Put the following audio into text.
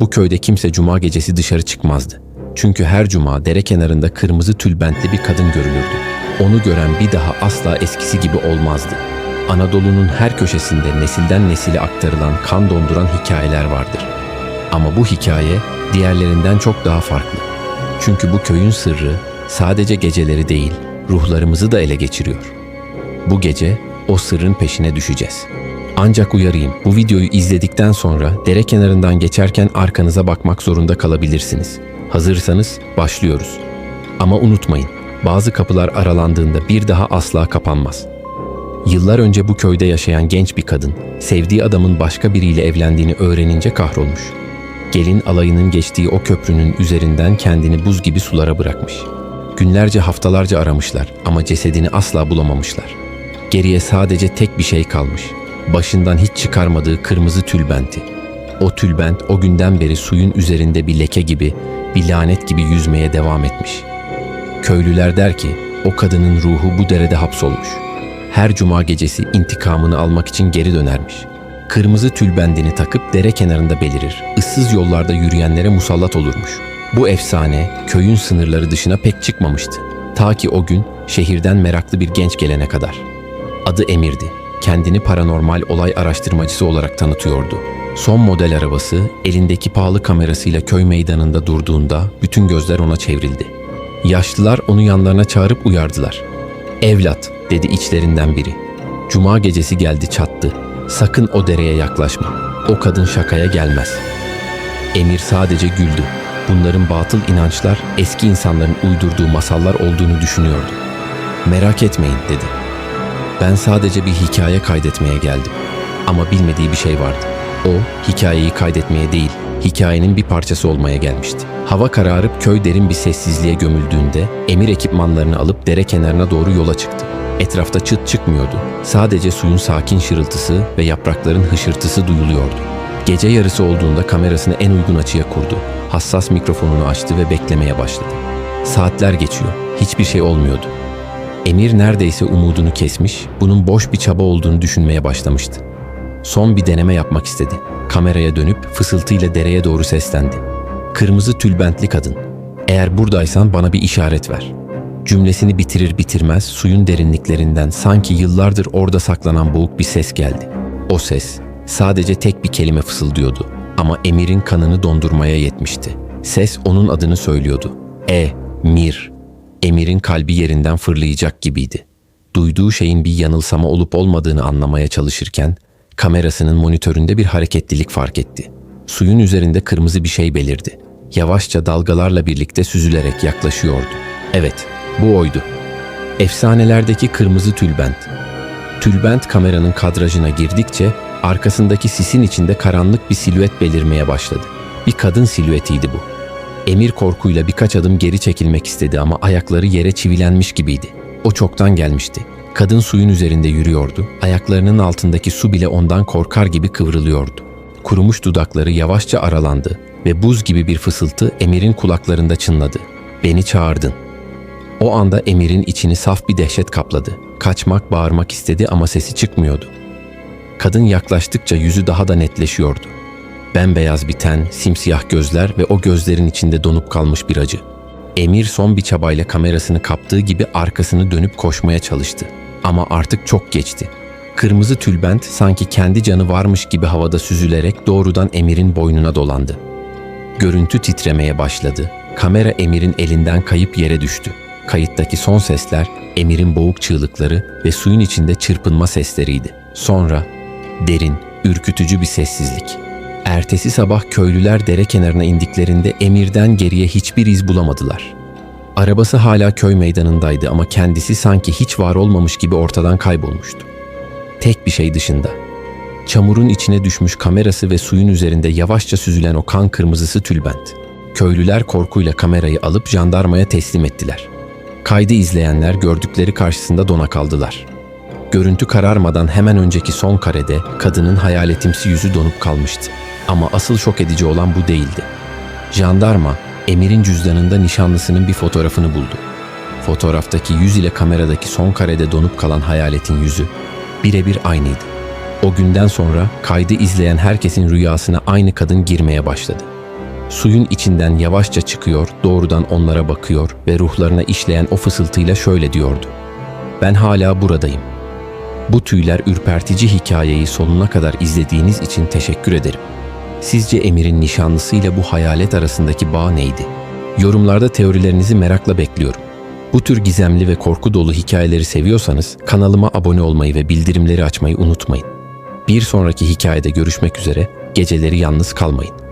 Bu köyde kimse cuma gecesi dışarı çıkmazdı. Çünkü her cuma dere kenarında kırmızı tülbentli bir kadın görülürdü. Onu gören bir daha asla eskisi gibi olmazdı. Anadolu'nun her köşesinde nesilden nesile aktarılan kan donduran hikayeler vardır. Ama bu hikaye diğerlerinden çok daha farklı. Çünkü bu köyün sırrı sadece geceleri değil, ruhlarımızı da ele geçiriyor. Bu gece o sırrın peşine düşeceğiz. Ancak uyarayım, bu videoyu izledikten sonra dere kenarından geçerken arkanıza bakmak zorunda kalabilirsiniz. Hazırsanız başlıyoruz. Ama unutmayın, bazı kapılar aralandığında bir daha asla kapanmaz. Yıllar önce bu köyde yaşayan genç bir kadın, sevdiği adamın başka biriyle evlendiğini öğrenince kahrolmuş. Gelin alayının geçtiği o köprünün üzerinden kendini buz gibi sulara bırakmış. Günlerce haftalarca aramışlar ama cesedini asla bulamamışlar. Geriye sadece tek bir şey kalmış. Başından hiç çıkarmadığı kırmızı tülbenti. O tülbent o günden beri suyun üzerinde bir leke gibi, bir lanet gibi yüzmeye devam etmiş. Köylüler der ki o kadının ruhu bu derede hapsolmuş. Her cuma gecesi intikamını almak için geri dönermiş. Kırmızı tülbendini takıp dere kenarında belirir. Issız yollarda yürüyenlere musallat olurmuş. Bu efsane köyün sınırları dışına pek çıkmamıştı. Ta ki o gün şehirden meraklı bir genç gelene kadar. Adı Emir'di. Kendini paranormal olay araştırmacısı olarak tanıtıyordu. Son model arabası elindeki pahalı kamerasıyla köy meydanında durduğunda bütün gözler ona çevrildi. Yaşlılar onu yanlarına çağırıp uyardılar. Evlat, dedi içlerinden biri. Cuma gecesi geldi çattı. Sakın o dereye yaklaşma. O kadın şakaya gelmez. Emir sadece güldü. Bunların batıl inançlar eski insanların uydurduğu masallar olduğunu düşünüyordu. Merak etmeyin dedi. Ben sadece bir hikaye kaydetmeye geldim. Ama bilmediği bir şey vardı. O hikayeyi kaydetmeye değil, hikayenin bir parçası olmaya gelmişti. Hava kararıp köy derin bir sessizliğe gömüldüğünde emir ekipmanlarını alıp dere kenarına doğru yola çıktı. Etrafta çıt çıkmıyordu. Sadece suyun sakin şırıltısı ve yaprakların hışırtısı duyuluyordu. Gece yarısı olduğunda kamerasını en uygun açıya kurdu. Hassas mikrofonunu açtı ve beklemeye başladı. Saatler geçiyor. Hiçbir şey olmuyordu. Emir neredeyse umudunu kesmiş, bunun boş bir çaba olduğunu düşünmeye başlamıştı. Son bir deneme yapmak istedi. Kameraya dönüp fısıltıyla dereye doğru seslendi. Kırmızı tülbentli kadın. Eğer buradaysan bana bir işaret ver. Cümlesini bitirir bitirmez suyun derinliklerinden sanki yıllardır orada saklanan boğuk bir ses geldi. O ses sadece tek bir kelime fısıldıyordu ama Emir'in kanını dondurmaya yetmişti. Ses onun adını söylüyordu. E, Mir. Emir'in kalbi yerinden fırlayacak gibiydi. Duyduğu şeyin bir yanılsama olup olmadığını anlamaya çalışırken kamerasının monitöründe bir hareketlilik fark etti. Suyun üzerinde kırmızı bir şey belirdi. Yavaşça dalgalarla birlikte süzülerek yaklaşıyordu. Evet, bu oydu. Efsanelerdeki kırmızı tülbent. Tülbent kameranın kadrajına girdikçe arkasındaki sisin içinde karanlık bir silüet belirmeye başladı. Bir kadın silüetiydi bu. Emir korkuyla birkaç adım geri çekilmek istedi ama ayakları yere çivilenmiş gibiydi. O çoktan gelmişti. Kadın suyun üzerinde yürüyordu. Ayaklarının altındaki su bile ondan korkar gibi kıvrılıyordu. Kurumuş dudakları yavaşça aralandı ve buz gibi bir fısıltı Emir'in kulaklarında çınladı. Beni çağırdın. O anda Emir'in içini saf bir dehşet kapladı. Kaçmak, bağırmak istedi ama sesi çıkmıyordu. Kadın yaklaştıkça yüzü daha da netleşiyordu. Bembeyaz bir ten, simsiyah gözler ve o gözlerin içinde donup kalmış bir acı. Emir son bir çabayla kamerasını kaptığı gibi arkasını dönüp koşmaya çalıştı. Ama artık çok geçti. Kırmızı tülbent sanki kendi canı varmış gibi havada süzülerek doğrudan Emir'in boynuna dolandı. Görüntü titremeye başladı. Kamera Emir'in elinden kayıp yere düştü. Kayıttaki son sesler Emir'in boğuk çığlıkları ve suyun içinde çırpınma sesleriydi. Sonra derin, ürkütücü bir sessizlik. Ertesi sabah köylüler dere kenarına indiklerinde Emir'den geriye hiçbir iz bulamadılar. Arabası hala köy meydanındaydı ama kendisi sanki hiç var olmamış gibi ortadan kaybolmuştu. Tek bir şey dışında. Çamurun içine düşmüş kamerası ve suyun üzerinde yavaşça süzülen o kan kırmızısı tülbent. Köylüler korkuyla kamerayı alıp jandarmaya teslim ettiler. Kaydı izleyenler gördükleri karşısında dona kaldılar. Görüntü kararmadan hemen önceki son karede kadının hayaletimsi yüzü donup kalmıştı. Ama asıl şok edici olan bu değildi. Jandarma, Emir'in cüzdanında nişanlısının bir fotoğrafını buldu. Fotoğraftaki yüz ile kameradaki son karede donup kalan hayaletin yüzü birebir aynıydı. O günden sonra kaydı izleyen herkesin rüyasına aynı kadın girmeye başladı. Suyun içinden yavaşça çıkıyor, doğrudan onlara bakıyor ve ruhlarına işleyen o fısıltıyla şöyle diyordu. Ben hala buradayım. Bu tüyler ürpertici hikayeyi sonuna kadar izlediğiniz için teşekkür ederim. Sizce Emir'in nişanlısıyla bu hayalet arasındaki bağ neydi? Yorumlarda teorilerinizi merakla bekliyorum. Bu tür gizemli ve korku dolu hikayeleri seviyorsanız kanalıma abone olmayı ve bildirimleri açmayı unutmayın. Bir sonraki hikayede görüşmek üzere, geceleri yalnız kalmayın.